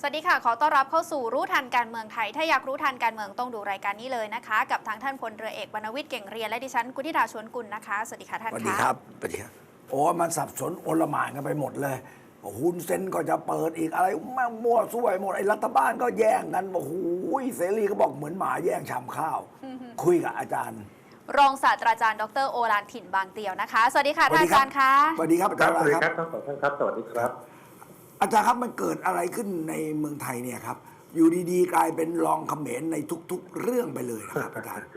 สวัสดีค่ะ ขอต้อนรับเข้าสู่รู้ทันการเมืองไทย ถ้าอยากรู้ทันการเมืองต้องดูรายการนี้เลยนะคะ กับทางท่านพลเรือเอกบรรณวิทย์เก่งเรียนและดิฉันกุธิดาชวนกุลนะคะ สวัสดีค่ะท่านสวัสคะดีครับสวัสดีครับ โอ้มันสับสนโอลหม่านกันไปหมดเลยหุ้นเซนก็จะเปิดอีกอะไรแม่งมั่วซั่วไปหมดไอ้รัฐบาลก็แย่งกันโอ้โหเสรีก็บอกเหมือนหมาแย่งชามข้าว คุยกับอาจารย์รองศาสตราจารย์ดรโอรานถิ่นบางเตียวนะคะ สวัสดีค่ะท่านอาจารย์คะสวัสดีครับอาคจารัรบย์สวัสดีคครัรับบทั้งสองท่านครับสวัสดีครับ อาจารย์ครับมันเกิดอะไรขึ้นในเมืองไทยเนี่ยครับ อยู่ดีๆ กลายเป็นรองเขมรในทุก ๆ เรื่องไปเลยนะครับอาจารย์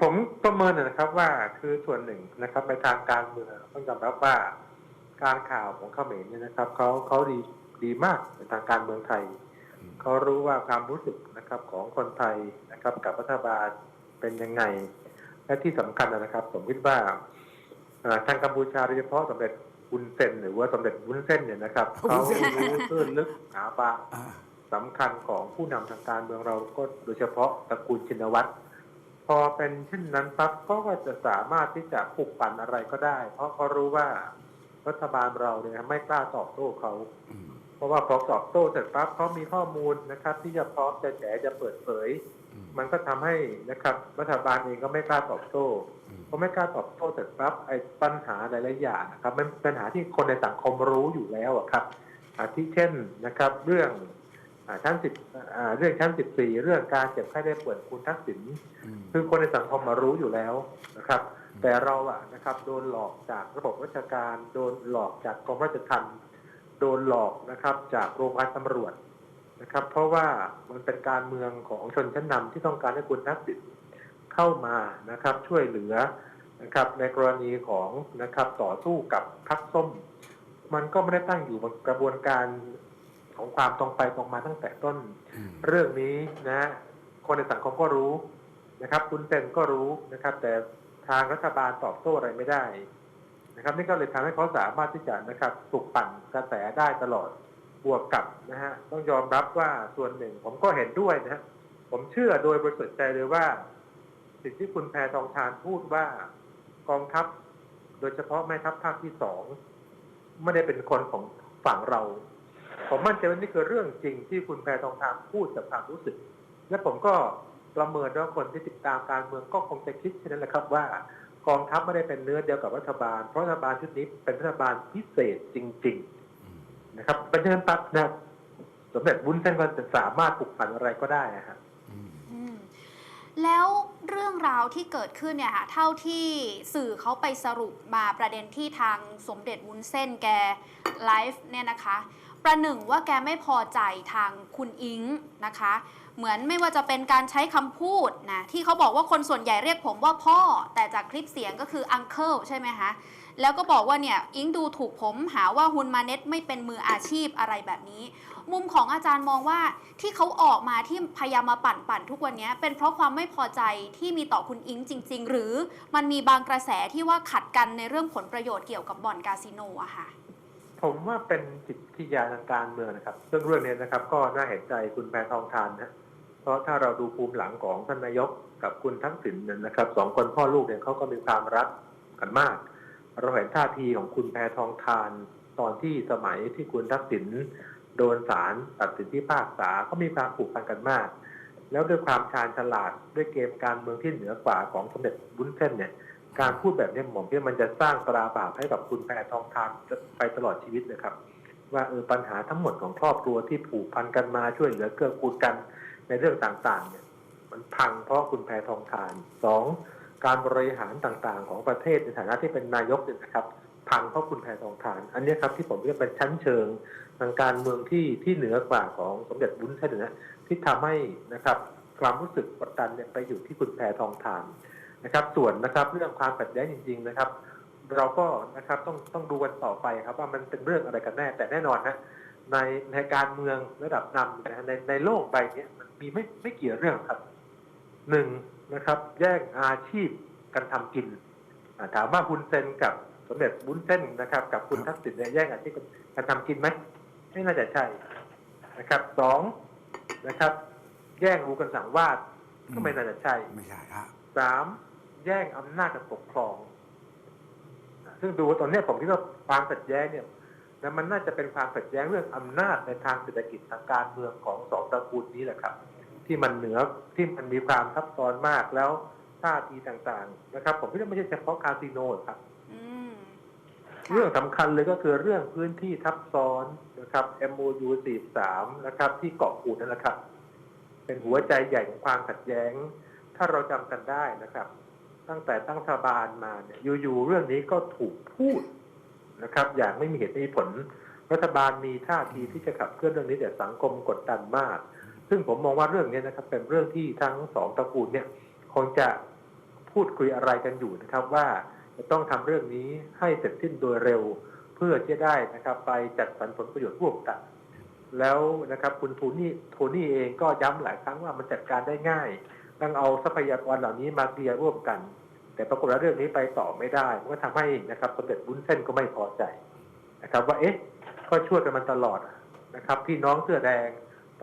ผมประเมินนะครับว่าคือส่วนหนึ่งนะครับในทางการเมืองต้องยอมรับว่าการข่าวของเขมรเนี่ยนะครับเขาเขาดีดีมากในทางการเมืองไทยเขารู้ว่าความรู้สึกนะครับของคนไทยนะครับกับรัฐบาลเป็นยังไง และที่สำคัญนะครับ ผมคิดว่าทางกัมพูชาโดยเฉพาะสมเด็จ วุนเซนหรือว่าสมเด็จวุ้นเส้นเนี่ยนะครับวุ้เขานเส้นรู้ตื้นลึกหนาบางอ่าสำคัญของผู้นำทางการเมืองเราก็โดยเฉพาะตระกูลชินวัตรพอเป็นเช่นนั้นปั๊บก็จะสามารถที่จะปลุกปั่นอะไรก็ได้ เพราะเขารู้ว่ารัฐบาลเราเนี่ยไม่กล้าตอบโต้เขาอืมเพราะว่าพอตอบโต้เสร็จปั๊บเขามีข้อมูลนะครับ ที่จะพร้อมจะแฉจะเปิดเผยอื มมันก็ทำให้นะครับรัฐบาลเองก็ไม่กล้าตอบโต้อืมพอไม่กล้าตอบโต้เสร็จปั๊บไอ้ปัญหาหลายๆอย่างนะครับมันเป็นปัญหาที่คนในสังคมรู้อยู่แล้วอะครับอาทิเช่นนะครับ เรื่องอาชั้นสิบอ่าเรื่องชั้นสิบสี่เรื่องการเจ็บไข้ได้ป่วยคุณทักษิณอืมคือคนในสังคมมารู้อยู่แล้วนะครับ แต่เราอะนะครับ โดนหลอกจากระบบราชการ โดนหลอกจากกรมราชทัณฑ์โดนหลอกนะครับ จากโรงพยาบาลตำรวจ นะครับ เพราะว่ามันเป็นการเมืองของชนชั้นนำที่ต้องการให้คุณทักษิณเข้ามานะครับ ช่วยเหลือนะครับ ในกรณีของนะครับต่อสู้กับพักส้ม มันก็ไม่ได้ตั้งอยู่บนกระบวนการของความตรงไปตรงมาตั้งแต่ต้นอืมเรื่องนี้นะคนในสังคมก็รู้นะครับ คุณเซนก็รู้นะครับ แต่ทางรัฐบาลตอบโต้อะไรไม่ได้นะครับ นี่ก็เลยทำให้เขาสามารถที่จะนะครับปลุกปั่นกระแสได้ตลอด บวกกับนะฮะต้องยอมรับว่าส่วนหนึ่งผมก็เห็นด้วยนะฮะผมเชื่อโดยบริสุทธิ์ใจเลยว่า สิ่งที่คุณแพทองทานพูดว่ากองทัพ โดยเฉพาะแม่ทัพภาคที่สองไม่ได้เป็นคนของฝั่งเรา ผมมั่นใจว่านี่คือเรื่องจริงที่คุณแพทองทานพูดจากความรู้สึก และผมก็ประเมินว่าคนที่ติดตามการเมืองก็คงจะคิดเช่นนั้นแหละครับว่ากองทัพไม่ได้เป็นเนื้อเดียวกับรัฐบาล เพราะรัฐบาลชุดนี้เป็นรัฐบาลพิเศษจริง ๆ นะครับเป็นเช่นนั้นปั๊บนะสมเด็จวุ้นเส้นก็จะสามารถปลุกปั่นอะไรก็ได้นะฮะอืมอืมแล้วเรื่องราวที่เกิดขึ้นเนี่ยค่ะเท่าที่สื่อเขาไปสรุปมาประเด็นที่ทางสมเด็จวุ้นเส้นแกไลฟ์เนี่ยนะคะ ประหนึ่งว่าแกไม่พอใจทางคุณอิงนะคะ เหมือนไม่ว่าจะเป็นการใช้คำพูดนะที่เขาบอกว่าคนส่วนใหญ่เรียกผมว่าพ่อ แต่จากคลิปเสียงก็คืออังเคิลใช่ไหมคะ แล้วก็บอกว่าเนี่ยอิงดูถูกผมหาว่าฮุนมาเน็ตไม่เป็นมืออาชีพอะไรแบบนี้ มุมของอาจารย์มองว่าที่เขาออกมาที่พยายามมาปั่นปั่นทุกวันนี้เป็นเพราะความไม่พอใจที่มีต่อคุณอิงจริง ๆ หรือมันมีบางกระแสที่ว่าขัดกันในเรื่องผลประโยชน์เกี่ยวกับบ่อนคาสิโนอะค่ะผมว่าเป็นจิตวิทยาทางการเมืองนะครับซึ่องเรื่องนี้นะครับ ก็น่าเห็นใจคุณแพทองทานนะเพราะถ้าเราดูภูมิหลังของท่านนายกกับคุณทักษิณเนี่ยนะครับสองคนพ่อลูกเนี่ยเขาก็มีความรักกันมาก เราเห็นท่าทีของคุณแพทองทาน ตอนที่สมัยที่คุณทักษิณโดนศาลตัดสินพิพากษาก็มีความผูกพันกันมาก แล้วด้วยความชาญฉลาดด้วยเกมการเมืองที่เหนือกว่าของสมเด็จบุญเส้นเนี่ยการพูดแบบนี้ผมว่ามันจะสร้างตราบาปให้กับคุณแพทองทานไปตลอดชีวิตนะครับ ว่าเออปัญหาทั้งหมดของครอบครัวที่ผูกพันกันมาช่วยเหลือเกื้อกูลกันในเรื่องต่างๆเนี่ยมันพังเพราะคุณแพทองทานสอง การบริหารต่างๆ ของประเทศในฐานะที่เป็นนายกเนี่ยนะครับพังเพราะคุณแพทองทาน อันนี้ครับที่ผมเรียกเป็นชั้นเชิงทางการเมืองที่ที่เหนือกว่าของสมเด็จบุญเส้นนะที่ทำให้นะครับความรู้สึกกดดันเนี่ยไปอยู่ที่คุณแพทองทานนะครับส่วนนะครับเรื่องความขัดแย้งจริง ๆนะครับ เราก็นะครับต้องต้องดูกันต่อไปครับว่ามันเป็นเรื่องอะไรกันแน่ แต่แน่นอนนะในในการเมืองระดับนำในในโลกใบนี้มันมีไม่ไม่กี่เรื่องครับหนึ่ง นะครับ แย่งอาชีพกันทำกินอ่าถามว่าคุณเซนกับสมเด็จบุญเส้นนะครับ กับคุณทักษิณเนี่ยแย่งอาชีพกันทำกินไหมไม่น่าจะใช่นะครับสองนะครับ แย่งรู้กันสั่งวาดก็ไม่น่าจะใช่ไม่ใช่ฮะสามแย่งอำนาจการปกครอง ซึ่งดูตอนเนี้ยผมคิดว่าความขัดแย้งเนี่ยนะมันน่าจะเป็นความขัดแย้งเรื่องอำนาจในทางเศรษฐกิจทางการเมืองของสองตระกูลนี้แหละครับ ที่มันเหนือที่มันมีความซับซ้อนมากแล้วท่าทีต่างๆ นะครับ ผมคิดว่าไม่ใช่เฉพาะคาสิโนครับอืมค่ะเรื่องสำคัญเลยก็คือเรื่องพื้นที่ทับซ้อนนะครับ MOU 43นะครับ ที่เกาะกูดนั่นแหละครับ เป็นหัวใจใหญ่ของความขัดแย้ง ถ้าเราจำกันได้นะครับ ตั้งแต่ตั้งรัฐบาลมาเนี่ยอยู่ๆเรื่องนี้ก็ถูกพูดนะครับ อย่างไม่มีเหตุไม่มีผล รัฐบาลมีท่าทีที่จะขับเคลื่อนเรื่องนี้แต่สังคมกดดันมาก ซึ่งผมมองว่าเรื่องนี้นะครับ เป็นเรื่องที่ทั้งสองตระกูลเนี่ยคงจะพูดคุยอะไรกันอยู่นะครับว่าจะต้องทำเรื่องนี้ให้เสร็จสิ้นโดยเร็วเพื่อจะได้นะครับ ไปจัดสรรผลประโยชน์ร่วมกัน แล้วนะครับคุณโทนี่โทนี่เองก็ย้ำหลายครั้งว่ามันจัดการได้ง่ายต้องเอาทรัพยากรเหล่านี้มาเคลียร์ร่วมกัน แต่ปรากฏว่าเรื่องนี้ไปต่อไม่ได้มันก็ทำให้นะครับสมเด็จบุญเส้นก็ไม่พอใจนะครับ ว่าเอ๊ะก็ช่วยกันมาตลอดนะครับพี่น้องเสื้อแดง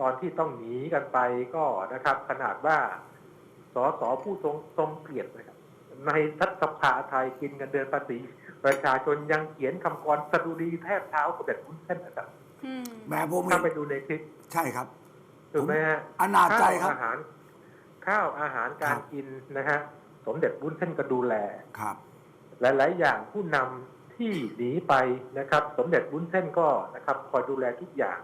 ตอนที่ต้องหนีกันไปก็นะครับ ขนาดว่าสสผู้ทรงทรงเกียรตินะครับ ในรัฐสภาไทยกินเงินเดือนภาษีประชาชนยังเขียนคำกรสดุดีแทบเท้าสมเด็จบุญเส้นนะครับอืมแหม่ผมเห็ถ้านไปดูในคลิปใช่ครับถูกไหมฮะอนาจใจครับข้าวอาหาร ข้าวอาหารกาครรับกินนะฮะสมเด็จบุญเส้นก็ดูแลครับหลายๆอย่างผู้นำที่หนีไปนะครับ สมเด็จบุญเส้นก็นะครับ คอยดูแลทุกอย่าง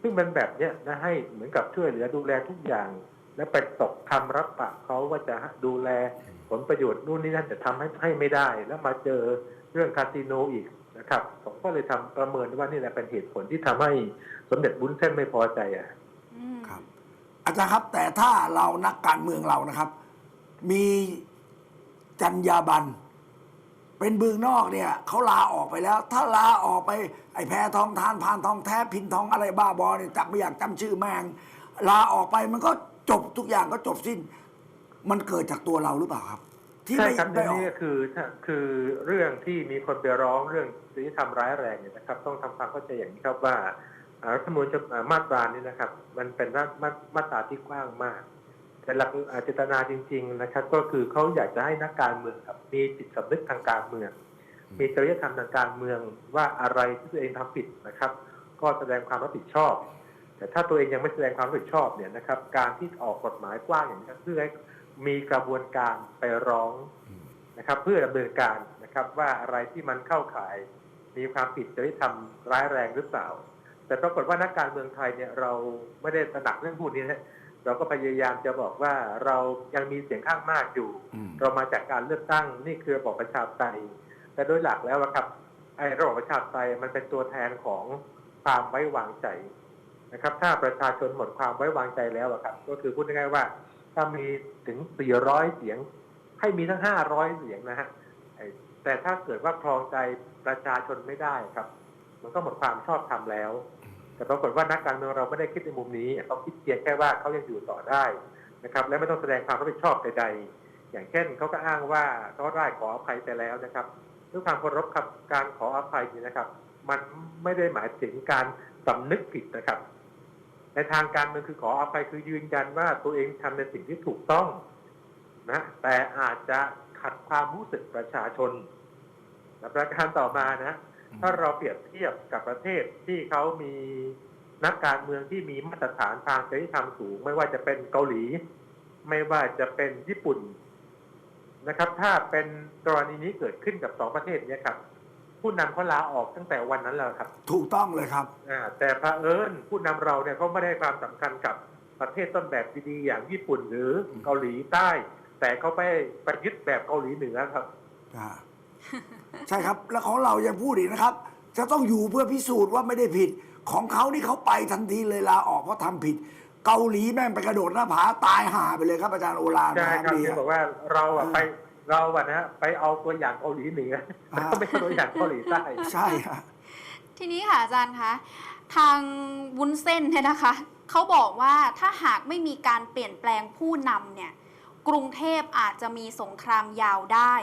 ซึ่งเป็นแบบเนี้ยนะให้เหมือนกับช่วยเหลือดูแลทุกอย่าง และไปตกคำรับปากเขาว่าจะดูแลผลประโยชน์นู่นนี่นั่นแต่ทำให้ให้ไม่ได้ แล้วมาเจอเรื่องคาสิโนอีกนะครับผมก็เลยทำประเมินว่านี่แหละเป็นเหตุผลที่ทำให้สมเด็จบุญเส้นไม่พอใจอะอืมครับ อาจารย์ครับ แต่ถ้าเรานักการเมืองเรานะครับ มีจรรยาบรรณ เป็นเบืองนอกเนี่ยเขาลาออกไปแล้ว ถ้าลาออกไปไอ้แพทองทานพานทองแท้พินทองอะไรบ้าบอเนี่ยจับไม่อยากจำชื่อแมงลาออกไปมันก็จบทุกอย่างก็จบสิ้น มันเกิดจากตัวเราหรือเปล่าครับ ที่ใช่ไม่ครับไม่อันออนี้กก็คือถ้าคือเรื่องที่มีคนไปร้องเรื่องจริยธรรมร้ายแรงเนี่ยนะครับ ต้องทำความเข้าใจอย่างนี้ครับว่าอ่ารัฐธรรมนูญฉบับอ่ามาตรานี้นะครับ มันเป็นมามามาตราที่กว้างมาก แต่หลักอ่าเจตนาจริง ๆ นะครับ ก็คือเขาอยากจะให้นักการเมืองครับมีจิตสำนึกทางการเมือง มีจริยธรรมทางการเมืองว่าอะไรที่ตัวเองทำผิดนะครับ ก็แสดงความรับผิดชอบ แต่ถ้าตัวเองยังไม่แสดงความรับผิดชอบเนี่ยนะครับ การที่ออกกฎหมายกว้างอย่างนี้เพื่อให้มีกระบวนการไปร้องนะครับ เพื่อดำเนินการนะครับว่าอะไรที่มันเข้าข่ายมีความผิดจริยธรรมร้ายแรงหรือเปล่า แต่ปรากฏว่านักการเมืองไทยเนี่ยเราไม่ได้ตระหนักเรื่องพวกนี้นะ เราก็พยายามจะบอกว่าเรายังมีเสียงข้างมากอยู่อืมเรามาจากการเลือกตั้งนี่คือระบอบประชาธิปไตยแต่โดยหลักแล้วอะครับไอ้ระบอบประชาธิปไตยมันเป็นตัวแทนของความไว้วางใจนะครับ ถ้าประชาชนหมดความไว้วางใจแล้วอะครับ ก็คือพูดง่ายๆว่า ถ้ามีถึง 400 เสียง ให้มีทั้ง 500 เสียงนะฮะไอ้แต่ถ้าเกิดว่าครองใจประชาชนไม่ได้ครับ มันก็หมดความชอบธรรมแล้ว แต่ปรากฏว่านักการเมืองเราไม่ได้คิดในมุมนี้เขาคิดเพียงแค่ว่าเขายังอยู่ต่อได้นะครับ และไม่ต้องแสดงความรับผิดชอบใดๆอย่างเช่นเขาก็อ้างว่าเขาได้ขออภัยไปแล้วนะครับด้วยความเคารพครับการขออภัยนี่นะครับ มันไม่ได้หมายถึงการสำนึกผิดนะครับ ในทางการเมืองคือขออภัยคือยืนยันว่าตัวเองทำในสิ่งที่ถูกต้องนะแต่อาจจะขัดความรู้สึกประชาชนและประการต่อมานะ ถ้าเราเปรียบเทียบกับประเทศที่เขามีนักการเมืองที่มีมาตรฐานทางจริยธรรมสูง ไม่ว่าจะเป็นเกาหลี ไม่ว่าจะเป็นญี่ปุ่นนะครับ ถ้าเป็นกรณีนี้เกิดขึ้นกับสองประเทศเนี้ครับ ผู้นำเขาลาออกตั้งแต่วันนั้นแล้วครับ ถูกต้องเลยครับอ่าแต่เผอิญผู้นำเราเนี่ยเขาไม่ได้ความสำคัญกับประเทศต้นแบบดีๆอย่างญี่ปุ่นหรือเกาหลีใต้ แต่เขาไปไปยึดแบบเกาหลีเหนือครับอ่า ใช่ครับ แล้วของเรายังพูดอีกนะครับ จะต้องอยู่เพื่อพิสูจน์ว่าไม่ได้ผิด ของเขานี่เขาไปทันทีเลยลาออกเพราะทำผิด เกาหลีแม่งไปกระโดดหน้าผาตายห่าไปเลยครับอาจารย์โอลานใช่นะครับครับนี่ที่บอกว่าเราอะไปเราอะนะไปเอาตัวอย่างเกาหลีเหนือแล้วไม่ใช่ตัวอย่างเกาหลีใต้ใช่ฮะทีนี้ค่ะอาจารย์คะทางวุ้นเส้นเนี่ยนะคะเขาบอกว่าถ้าหากไม่มีการเปลี่ยนแปลงผู้นำเนี่ยกรุงเทพอาจจะมีสงครามยาวได้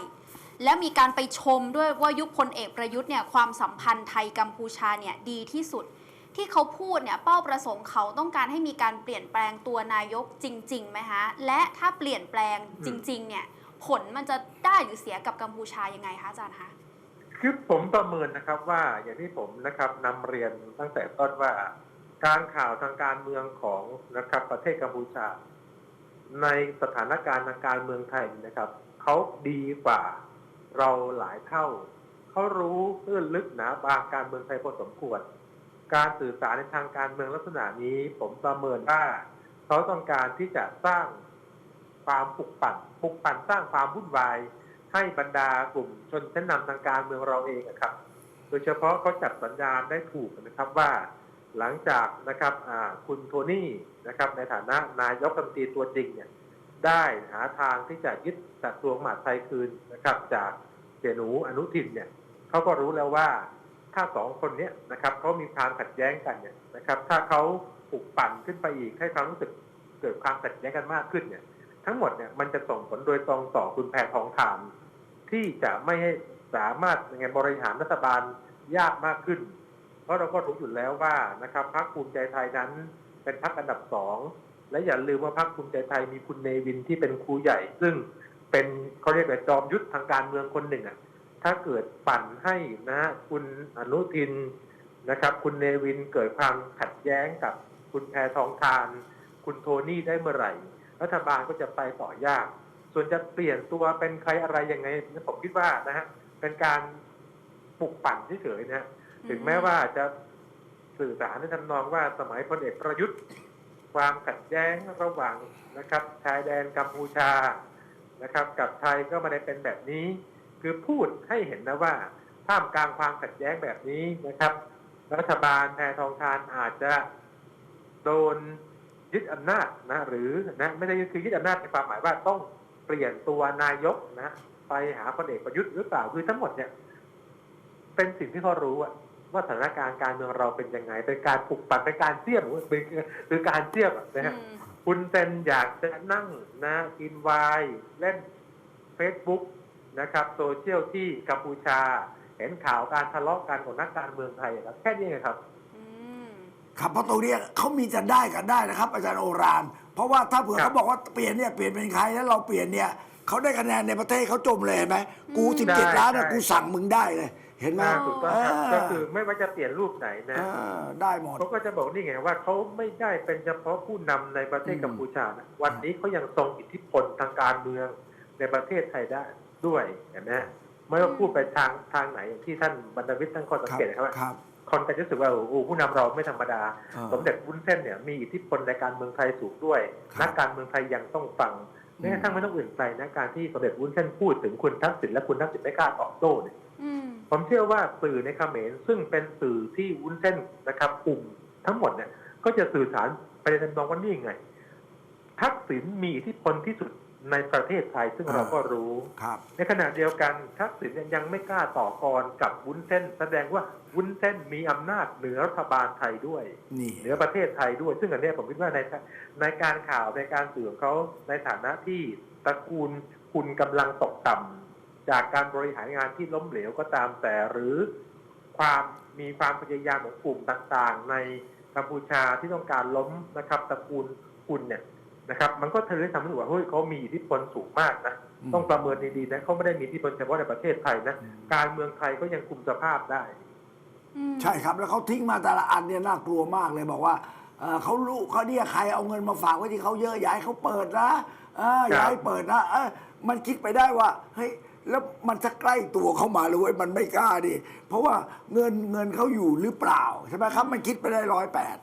และมีการไปชมด้วยว่ายุคพลเอกประยุทธ์เนี่ยความสัมพันธ์ไทยกัมพูชาเนี่ยดีที่สุด ที่เขาพูดเนี่ยเป้าประสงค์เขาต้องการให้มีการเปลี่ยนแปลงตัวนายกจริงๆไหมคะและถ้าเปลี่ยนแปลงจริงๆเนี่ยผลมันจะได้หรือเสียกับกัมพูชายังไงคะอาจารย์คะคือผมประเมินนะครับว่าอย่างที่ผมนะครับนำเรียนตั้งแต่ต้นว่าการข่าวทางการเมืองของนะครับประเทศกัมพูชา ในสถานการณ์ทางการเมืองไทยนะครับเขาดีกว่า เราหลายเท่า เขารู้ตื้นลึกหนาบางการเมืองไทยพอสมควร การสื่อสารในทางการเมืองลักษณะนี้ ผมประเมินว่าเขาต้องการที่จะสร้างความปลุกปั่นปลุกปั่นสร้างความวุ่นวายให้บรรดากลุ่มชนชั้นนำทางการเมืองเราเองอะครับ โดยเฉพาะเขาจัดสัญญาณได้ถูกนะครับว่า หลังจากนะครับคุณโทนี่นะครับในฐานะนายกรัฐมนตรีตัวจริงเนี่ย ได้หาทางที่จะยึดกระทรวงมหาดไทยคืนนะครับ จากเจหนูอนุทินเนี่ยเขาก็รู้แล้วว่าถ้าสองคนเนี้ยนะครับเขามีความขัดแย้งกันเนี่ยนะครับ ถ้าเขาปลุกปั่นขึ้นไปอีกให้ความรู้สึกเกิดความขัดแย้งกันมากขึ้นเนี่ย ทั้งหมดเนี่ยมันจะส่งผลโดยตรงต่อคุณแพทองทานที่จะไม่ให้สามารถยังไงบริหารรัฐบาลยากมากขึ้น เพราะเราก็รู้อยู่แล้วว่านะครับพรรคภูมิใจไทยนั้น เป็นพรรคอันดับสอง และอย่าลืมว่าพรรคภูมิใจไทยมีคุณเนวินที่เป็นครูใหญ่ ซึ่งเป็นเขาเรียกว่าจอมยุทธทางการเมืองคนหนึ่งอะถ้าเกิดปั่นให้นะคุณอนุทินนะครับ คุณเนวินเกิดความขัดแย้งกับคุณแพทองทาน คุณโทนี่ได้เมื่อไหร่ รัฐบาลก็จะไปต่อยาก ส่วนจะเปลี่ยนตัวเป็นใครอะไรยังไงผมคิดว่านะฮะเป็นการปลุกปั่นเฉยๆนะฮะถึงแม้ว่าจะสื่อสารในทำนองว่าสมัยพลเอกประยุทธ์ ความขัดแย้งระหว่างนะครับชายแดนกัมพูชานะครับ กับไทยก็ไม่ได้เป็นแบบนี้ คือพูดให้เห็นนะว่าท่ามกลางความขัดแย้งแบบนี้นะครับ รัฐบาลแพทองทานอาจจะโดนยึดอำนาจนะ หรือนะไม่ได้คือยึดอำนาจในความหมายว่าต้องเปลี่ยนตัวนายกนะ ไปหาพลเอกประยุทธ์หรือเปล่าคือทั้งหมดเนี่ย เป็นสิ่งที่เขารู้อะ ว่าสถานการณ์การเมืองเราเป็นยังไงเป็นการปลุกปั่นเป็นการเสียบเป็นคือการเสียบอะนะฮะอืมคุณเซนอยากจะนั่งนะกินไวน์เล่นเฟซบุ๊กนะครับโซเชียลที่กัมพูชา เห็นข่าวการทะเลาะกันของนักการเมืองไทยอะครับแค่นี้ไงครับอืมครับเพราะตรงเนี้ยเขามีจะได้กันได้นะครับ อาจารย์โอรานเพราะว่าถ้าเผื่อครับเขาบอกว่าเปลี่ยนเนี่ยเปลี่ยนเป็นใครแล้วเราเปลี่ยนเนี่ยเขาได้คะแนนในประเทศเขาจมเลยเห็นไหมกูอืมสิบเจ็ดได้ล้านนะได้กูสั่งมึงได้เลย เห็นไหมอ่าถูกต้องครับเออก็คือไม่ว่าจะเปลี่ยนรูปไหนนะเออได้หมดเขาก็จะบอกนี่ไงว่าเขาไม่ได้เป็นเฉพาะผู้นำในประเทศอืมกัมพูชานะวันนี้เขายังทรงอิทธิพลทางการเมืองในประเทศไทยได้ด้วยเห็นไหมไม่ว่าพูดไปทางทางไหนที่ท่านบรรดาวิทย์ตั้งข้อสังครับเกตนะครับว่าครับคนก็จะรู้สึกว่าโอ้โหผู้นำเราไม่ธรรมดาอ่าสมเด็จวุ้นเส้นเนี่ยมีอิทธิพลในการเมืองไทยสูงด้วยครับนักการเมืองไทยยังต้องฟังอืมแม้กระทั่งไม่ต้องอื่นใจนะการที่สมเด็จวุ้นเส้นพูดถึงคุณทักษิณและคุณทักษิณไม่กล้าตอบโต้เนี่ยอืม ผมเชื่อว่าสื่อในเขมรซึ่งเป็นสื่อที่วุ้นเส้นนะครับกลุ่มทั้งหมดเนี่ย ก็จะสื่อสารไปในทำนองว่านี่ไง ทักษิณมีอิทธิพลที่สุดในประเทศไทยซึ่งเราก็รู้ครับในขณะเดียวกันทักษิณเนี่ยยังไม่กล้าต่อกรกับวุ้นเส้น แสดงว่าวุ้นเส้นมีอำนาจเหนือรัฐบาลไทยด้วยนี่เหนือประเทศไทยด้วย ซึ่งอันเนี้ยผมคิดว่าในในการข่าวในการสื่อของเขาในฐานะที่ตระกูลคุณกำลังตกต่ำ จากการบริหารงานที่ล้มเหลวก็ตามแต่หรือความมีความพยายามของกลุ่มต่างๆ ในกัมพูชาที่ต้องการล้มนะครับตระกูลคุณเนี่ยนะครับ มันก็ทำให้ทำให้รู้สึกว่าเฮ้ยเขามีอิทธิพลสูงมากนะอืมต้องประเมินดีๆนะเขาไม่ได้มีอิทธิพลเฉพาะในประเทศไทยนะอืมการเมืองไทยก็ยังคุมสภาพได้อืมใช่ครับ แล้วเขาทิ้งมาแต่ละอันเนี่ยน่ากลัวมากเลยบอกว่าเอ่อเขารู้เขาเนี่ยใครเอาเงินมาฝากไว้ที่เขาเยอะอย่าให้เขาเปิดนะเอออย่าให้เปิดนะเออมันคิดไปได้ว่าเฮ้ย แล้วมันจะใกล้ตัวเขามาเลยเว้ยมันไม่กล้าดิเพราะว่าเงินเงินเขาอยู่หรือเปล่าใช่ไหมครับ มันคิดไปได้ร้อยแปด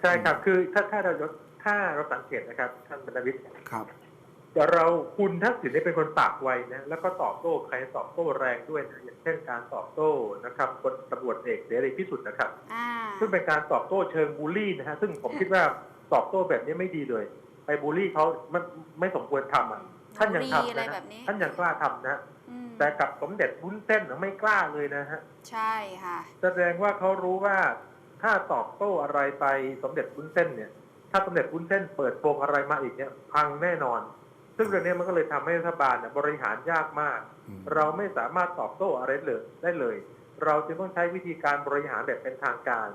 ใช่ครับ คือถ้าถ้าเรายกถ้าเราสังเกตนะครับท่านบรรณวิทย์ครับเดี๋ยวเราคุณทักษิณเนี่ยเป็นคนปากไวนะแล้วก็ตอบโต้ใครตอบโต้แรงด้วยนะอย่างเช่นการตอบโต้นะครับคนตำรวจเอกเสรีพิสุทธิ์นะครับอ่าซึ่งเป็นการตอบโต้เชิงบูลลี่นะฮะซึ่งผมคิดว่าตอบโต้แบบนี้ไม่ดีเลย ไปบูลลี่เขาไม่ไม่สมควรทำอะ ท่านยังบูลลี่ทำอะไรนะแบฮะบนี้ท่านยังกล้าทำนะอืมแต่กับสมเด็จวุ้นเส้นน่ะไม่กล้าเลยนะฮะใช่ค่ะ แสดงว่าเขารู้ว่าถ้าตอบโต้อะไรไปสมเด็จวุ้นเส้นเนี่ย ถ้าสมเด็จวุ้นเส้นเปิดโปงอะไรมาอีกเนี่ยพังแน่นอน ซึ่งเรื่องนี้มันก็เลยทำให้รัฐบาลเนี่ยบริหารยากมากอืมเราไม่สามารถตอบโต้อะไรเลยได้เลย เราจึงต้องใช้วิธีการบริหารแบบเป็นทางการ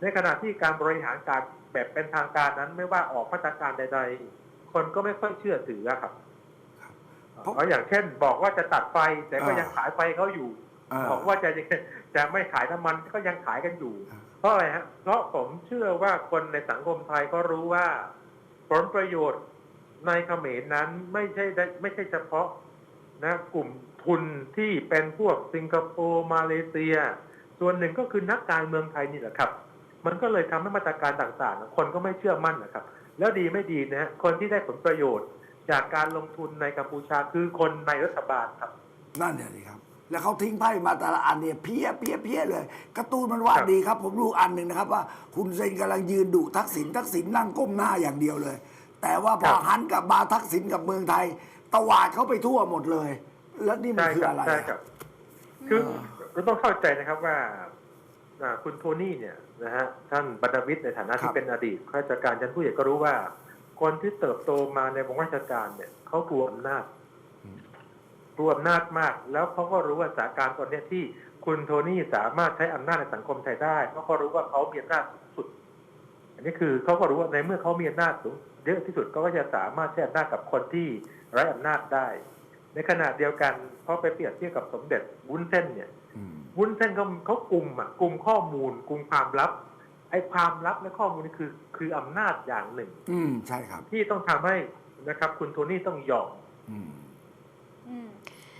ในขณะที่การบริหารการแบบเป็นทางการนั้นไม่ว่าออกมาตรการใด ๆ คนก็ไม่ค่อยเชื่อถืออะครับ เพราะเอาอย่างเช่นบอกว่าจะตัดไฟแต่ก็อ่ายั ยังขายไฟเขาอยู่เออบอกว่าจะจะไม่ขายน้ำมันก็ยังขายกันอยู่เออเพราะอะไรฮะเพราะผมเชื่อว่าคนในสังคมไทยก็รู้ว่า ผลประโยชน์ในเขมรนั้นไม่ใช่ได้ไม่ใช่เฉพาะนะกลุ่มทุนที่เป็นพวกสิงคโปร์มาเลเซีย ส่วนหนึ่งก็คือนักการเมืองไทยนี่แหละครับ มันก็เลยทำให้มาตรการต่างๆ คนก็ไม่เชื่อมั่นนะครับ แล้วดีไม่ดีนะฮะคนที่ได้ผลประโยชน์ จากการลงทุนในกัมพูชาคือคนในรัฐบาลครับ นั่นเนี่ยสิครับ แล้วเขาทิ้งไพ่มาแต่ละอันเนี่ยเพี้ยเพี้ยเพี้ยเลยการ์ตูนมันวาดครับดีครับ ผมดูอันหนึ่งนะครับ ว่าคุณเซนกำลังยืนดุทักษิณทักษิณนั่งก้มหน้าอย่างเดียวเลย แต่ว่าพอหันกลับมาทักษิณกับเมืองไทยตวาดเขาไปทั่วหมดเลย แล้วนี่มันใช่คือครับอะไรใช่ครับคือเออเราต้องเข้าใจนะครับว่าอ่าคุณโทนี่เนี่ยนะฮะท่านบรรณวิทย์ในฐานะที่เป็นอดีตข้าราชการชั้นผู้ใหญ่ก็รู้ว่า คนที่เติบโตมาในวงราชการเนี่ยเขากลัวอำนาจกลัวอำนาจมาก แล้วเขาก็รู้ว่าสถานการณ์ตอนนี้ที่คุณโทนี่สามารถใช้อำนาจในสังคมไทยได้เพราะเขารู้ว่าเขามีอำนาจสูงสุด อันนี้คือเขาก็รู้ว่าในเมื่อเขามีอำนาจสูงเยอะที่สุดก็จะสามารถใช้อำนาจกับคนที่ไร้อำนาจได้ ในขณะเดียวกันพอไปเปรียบเทียบกับสมเด็จวุ้นเส้นเนี่ยวุ้นเส้นเขาเขากลุ่มอะกลุ่มข้อมูลกลุ่มความลับ ไอ้ความลับและข้อมูลนี่คือ คืออำนาจอย่างหนึ่ง อืมใช่ครับ ที่ต้องทำให้นะครับ คุณโทนี่ต้องยอม อืมอืม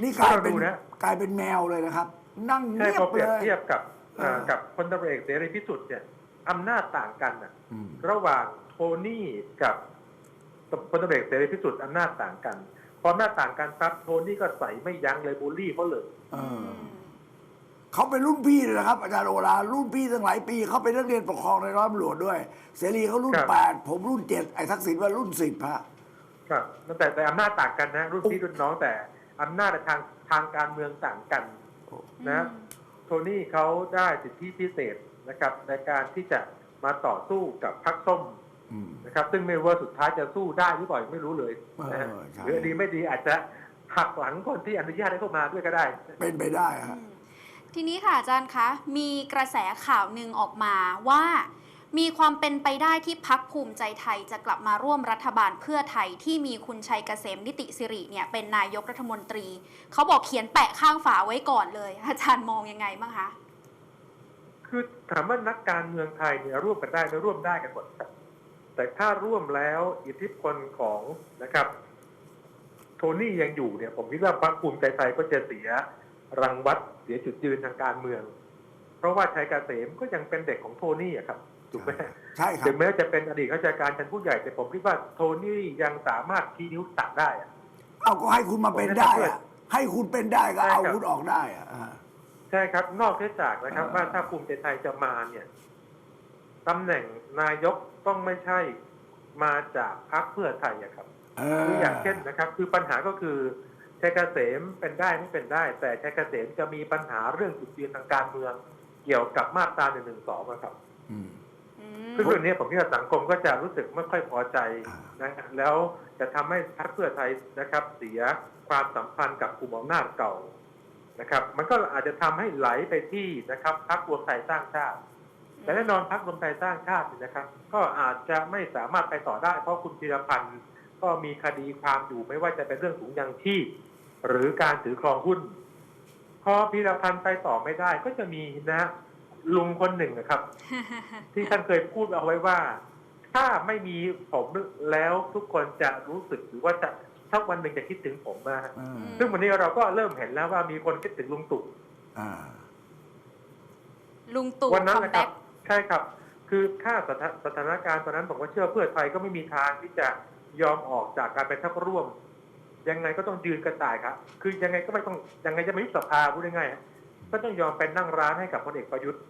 นี่กลายเป็นเราดูนะ กลายเป็นแมวเลยนะครับ นั่งใช่เงียพอบเปรีเลยบเทียบกับอ่าเออ กับพลตำรวจเอกเสรีพิสุทธิ์เนี่ยอำนาจต่างกันอะอืมระหว่างโทนี่กับพลตำรวจเอกเสรีพิสุทธิ์อำนาจต่างกันพออำนาจต่างกันปั๊บโทนี่ก็ใส่ไม่ยั้งเลยบูลลี่เขาเลย เออ เขาเป็นรุ่นพี่เลยนะครับอาจารย์โอลารุ่นพี่ตั้งหลายปีเขาเป็นนักเรียนปกครองในร้อยตำรวจด้วย เสรีเขารุ่นครับ แปดผมรุ่นเจ็ดไอ้ทักษิณว่ารุ่นสิบฮะ ครับแต่แต่อำนาจต่างกันนะ รุ่นพี่รุ่นน้องแต่อำนาจทางทางการเมืองต่างกันนะ โทนี่เขาได้สิทธิพิเศษนะครับ ในการที่จะมาต่อสู้กับพรรคส้มอืม นะครับ ซึ่งไม่รู้ว่าสุดท้ายจะสู้ได้หรือเปล่าไม่รู้เลยนะฮะเออใช่ หรือดีไม่ดีอาจจะหักหลังคนที่อนุญาตให้เข้ามาด้วยก็ได้ เป็นไปได้อืฮะม ทีนี้ค่ะอาจารย์คะมีกระแสข่าวหนึ่งออกมาว่า มีความเป็นไปได้ที่พักภูมิใจไทยจะกลับมาร่วมรัฐบาลเพื่อไทยที่มีคุณชัยเกษมนิติสิริเนี่ยเป็นนายกรัฐมนตรี เขาบอกเขียนแปะข้างฝาไว้ก่อนเลย อาจารย์มองยังไงบ้างคะคือถามว่านักการเมืองไทยเนี่ยร่วมกันได้ไม่ร่วมได้กันหมดครับแต่ถ้าร่วมแล้วอิทธิพลของนะครับ โทนี่ยังอยู่เนี่ย ผมคิดว่าพรรคภูมิใจไทยก็จะเสีย รังวัดเสียจุดยืนทางการเมือง เพราะว่าชัยเกษมก็ยังเป็นเด็กของโทนี่อะครับถูกไหมใช่ครัถึบงแม้จะเป็นอดีตข้าราชการชั้นผู้ใหญ่แต่ผมคิดว่าโทนี่ยังสามารถชี้นิ้วตัดได้อะเอาก็ให้คุณมาเป็นได้อะให้คุณเป็นได้ก็เอาใช่ครับคุณออกได้อะอ่าใช่ครับ นอกจากนะครับอ่าว่าถ้าภูมิใจไทยจะมาเนี่ยตำแหน่งนายกต้องไม่ใช่มาจากพรรคเพื่อไทยอะครับเอคืออย่างเช่นนะครับ คือปัญหาก็คือ ชัยเกษมเป็นได้ไม่เป็นได้ แต่ชัยเกษมจะมีปัญหาเรื่องจุดยืนทางการเมือง เกี่ยวกับมาตราหนึ่งหนึ่งสองครับอืมอืมซึ่งเรื่องนี้ผมคิดว่าสังคมก็จะรู้สึกไม่ค่อยพอใจอ่านะแล้วจะทำให้พรรคเพื่อไทยนะครับ เสียความสัมพันธ์กับกลุ่มอำนาจเก่านะครับ มันก็อาจจะทำให้ไหลไปที่นะครับพรรครวมไทยสร้างชาติแต่แน่นอนพรรครวมไทยสร้างชาติเนี่ยนะครับ ก็อาจจะไม่สามารถไปต่อได้ เพราะคุณธีรพันธ์ก็มีคดีความอยู่ไม่ว่าจะเป็นเรื่องถุงยางชีพ หรือการถือครองหุ้น พอพีรพันธ์ไปต่อไม่ได้ ก็จะมีนะฮะลุงคนหนึ่งนะครับ ที่ท่านเคยพูดเอาไว้ว่า ถ้าไม่มีผมแล้วทุกคนจะรู้สึกหรือว่าจะสักวันหนึ่งจะคิดถึงผมนะฮะอ่าซึ่งวันนี้เราก็เริ่มเห็นแล้วว่ามีคนคิดถึงลุงตู่อ่าลุงตู่วันนั้นคัมนะครัแบ็บกใช่ครับ คือค่าสถาสถานการณ์ตอนนั้นผมก็เชื่อเพื่อไทยก็ไม่มีทางที่จะยอมออกจากการเป็นทัพร่วม ยังไงก็ต้องยืนกระต่ายครับ คือยังไงก็ไม่ต้องยังไงจะไม่ยุบสภาพูดง่ายๆฮะก็ต้องยอมเป็นนั่งร้านให้กับพลเอกประยุทธ์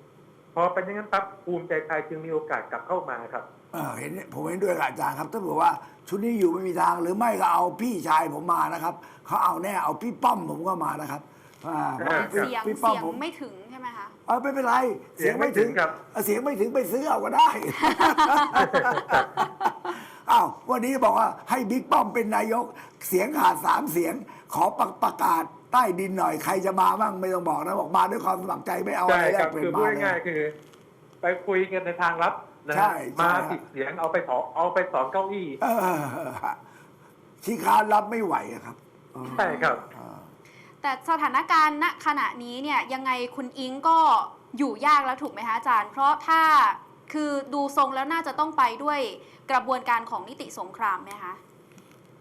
พอเป็นอย่างนั้นปั๊บภูมิใจไทยจึงมีโอกาสกลับเข้ามาครับเออเห็นผมเห็นด้วยกับอาจารย์ครับถ้าบอกว่า ชุดนี้อยู่ไม่มีทางหรือไม่ก็เอาพี่ชายผมมานะครับเขาเอาแน่เอาพี่ป้อมผมก็มานะครับอ่าครับพี่เสียงพี่ป้อมเสียงผมไม่ถึงใช่ไหมคะเออไม่เป็นไร เสียงไม่ถึงครับเออเสียงไม่ถึงไปซื้อเอาก็ได้ อ้าววันนี้บอกว่าให้บิ๊กป้อมเป็นนายก เสียงขาดสามเสียง ขอประประกาศใต้ดินหน่อยใครจะมาบ้างไม่ต้องบอกนะบอกมาด้วยความสมัครใจไม่เอาอะใช่ไรแลครักบเปลี่ยคือนพูมาดเลยง่ายๆคือ ไปคุยกันในทางลับนะใช่ฮะใช่ มาครับสิบเสียงเอาไปสองเอาไปสองเก้าอี้ เออขี้คร้านรับไม่ไหวอะครับเออใช่ครับเออแต่สถานการณ์ณขณะนี้เนี่ยยังไงคุณอิงก็อยู่ยากแล้วถูกไหมคะอาจารย์ เพราะถ้า คือดูทรงแล้วน่าจะต้องไปด้วยกระบวนการของนิติสงครามไหมคะ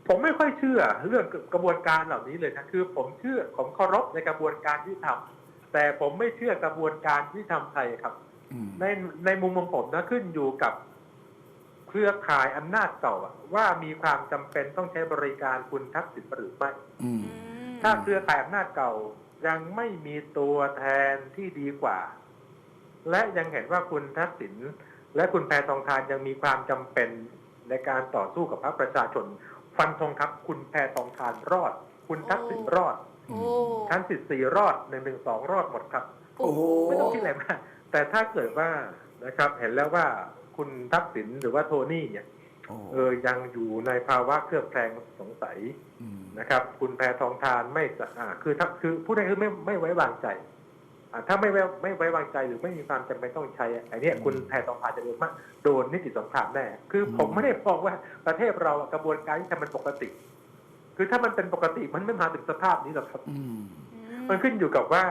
ผมไม่ค่อยเชื่อเรื่องกระบวนการเหล่านี้เลยนะคือ ผมเชื่อผมเคารพในกระบวนการที่ทำแต่ผมไม่เชื่อกระบวนการที่ทำไทยครับอืมในในมุมของผมนะขึ้นอยู่กับเครือข่ายอำนาจเก่าอะว่ามีความจำเป็นต้องใช้บริการคุณทักษิณหรือไม่อืมอืมถ้าเครือข่ายอำนาจเก่ายังไม่มีตัวแทนที่ดีกว่า และยังเห็นว่าคุณทักษิณและคุณแพทองทานยังมีความจำเป็นในการต่อสู้กับพรรคประชาชน ฟันธงครับคุณแพทองทานรอด คุณทักษิณรอดโอ้ชั้นสิบสี่รอดหนึ่งหนึ่งสองรอดหมดครับโอ้โหไม่ต้องคิดอะไรมากแต่ถ้าเกิดว่านะครับ เห็นแล้วว่าคุณทักษิณหรือว่าโทนี่เนี่ยโอ้เออยังอยู่ในภาวะเครือบแคลงสงสัยมนะครับ คุณแพทองทานไม่สะอาดคือถ้าคือผู้ใดคือไม่ไม่ไว้วางใจอ่า ถ้าไม่ไว้ไม่ไว้วางใจหรือไม่มีความจำเป็นต้องใช้อะไอ้เนี่ยคุณแพทองทานจะโดนมากโดนนิติสงครามแน่คือผมไม่ได้บอกว่าประเทศเราอะกระบวนการที่ทำมันปกติ คือถ้ามันเป็นปกติมันไม่มาถึงสภาพนี้หรอกครับอืมอืมันขึ้นอยู่กับว่า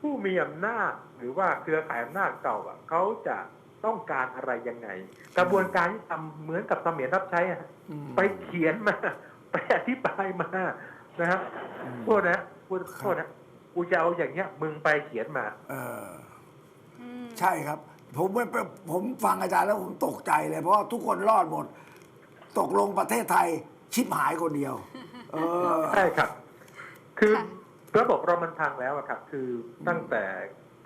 ผู้มีอำนาจหรือว่าเครือข่ายอำนาจเก่าอะเขาจะต้องการอะไรยังไง กระบวนการที่ทำเหมือนกับเสมียนรับใช้อะอืมไปเขียนมา ไปอธิบายมานะฮะอืมโทษนะพูดโทษนะ กูจะเอาอย่างเงี้ย มึงไปเขียนมา เอออืมใช่ครับ ผมไม่ผมฟังอาจารย์แล้วผมตกใจเลย เพราะว่าทุกคนรอดหมด ตกลงประเทศไทยชิบหายคนเดียว เออ ใช่ครับ คือค่ะ ระบบเรามันพังแล้วอะครับ คือตั้งแต่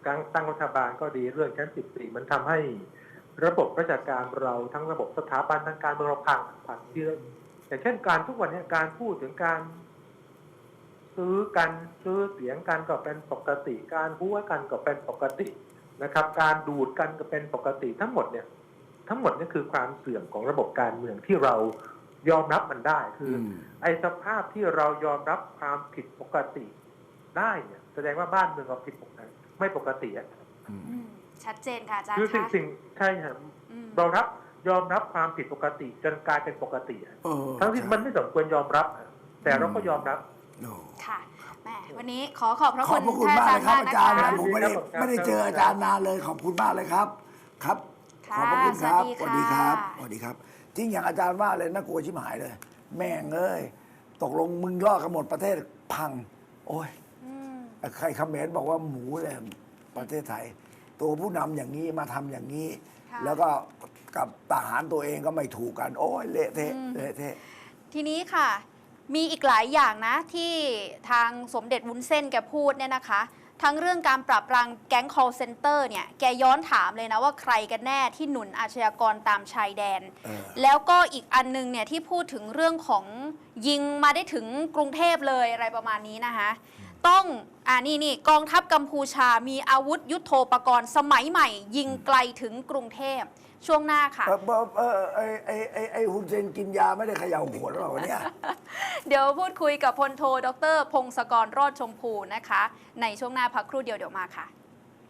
การตั้งรัฐบาลก็ดีเรื่องชั้นสิบสี่มันทำให้ ระบบราชการเราทั้งระบบสถาบันทางการเมืองเราพังพังเยอะอย่างเช่นการทุกวันเนี้การพูดถึงการ ซื้อกันซื้อเสียงกันก็เป็นปกติ การหัวกันก็เป็นปกตินะครับ การดูดกันก็เป็นปกติทั้งหมดเนี่ยทั้งหมดนี่คือความเสื่อมของระบบการเมืองที่เรายอมรับมันได้คืออมไอ้สภาพที่เรายอมรับความผิดปกติได้เนี่ยแสดงว่าบ้านเมืองเราผิดปกติไม่ปกติอะอืมอืมชัดเจนค่ะอาจารย์คือสิ่งคะสิ่งใช่ครับอืมเรารับยอมรับความผิดปกติจนกลายเป็นปกติอะเออทั้งที่มันไม่สมควรยอมรับอะแต่เราก็ยอมรับ โอ้ค่ะแหมวันนี้ขอขอบพระขคุอบณพระคุณท่านมากอาเลยจารครับย์มากอาจารย์นะคะผมไม่ได้ครับไม่ได้เจออาจารย์นานเลยขอบคุณมากเลยครับ ครับค่ะขอบพระคุณครับสวัสดีค่ะครับสวัสดีครับจริงอย่างอาจารย์ว่าเลยน่ากลัวชิบหายเลย แม่งเอ้ยตกลงมึงรอดกันหมดประเทศพัง โอ้ย อืมใครคอมเขมนต์บอกว่าหมูเลยประเทศไทย ตัวผู้นำอย่างนี้มาทำอย่างนี้ ค่ะ แล้วก็กับทหารตัวเองก็ไม่ถูกกัน โอ้ยเละเทะอืมเละเทะ ทีนี้ค่ะ มีอีกหลายอย่างนะที่ทางสมเด็จวุ้นเส้นแกพูดเนี่ยนะคะ ทั้งเรื่องการปรับปรามแก๊ง call center เนี่ยแกย้อนถามเลยนะว่าใครกันแน่ที่หนุนอาชญากรตามชายแดน เออ แล้วก็อีกอันนึงเนี่ยที่พูดถึงเรื่องของยิงมาได้ถึงกรุงเทพเลยอะไรประมาณนี้นะคะ ต้องอ่านี่นี่กองทัพกัมพูชามีอาวุธยุโทโธปกรณ์สมัยใหม่ ยิงไกลถึงกรุงเทพ ช่วงหน้าค่ะเออเออเออไอไอไอไอฮุนเซนกินยาไม่ได้เขย่าขวดหรอวะเนี่ย เดี๋ยวพูดคุยกับพลโทดรพงศกรรอดชมพูนะคะ ในช่วงหน้าพักครู่เดียวเดี๋ยวมาค่ะ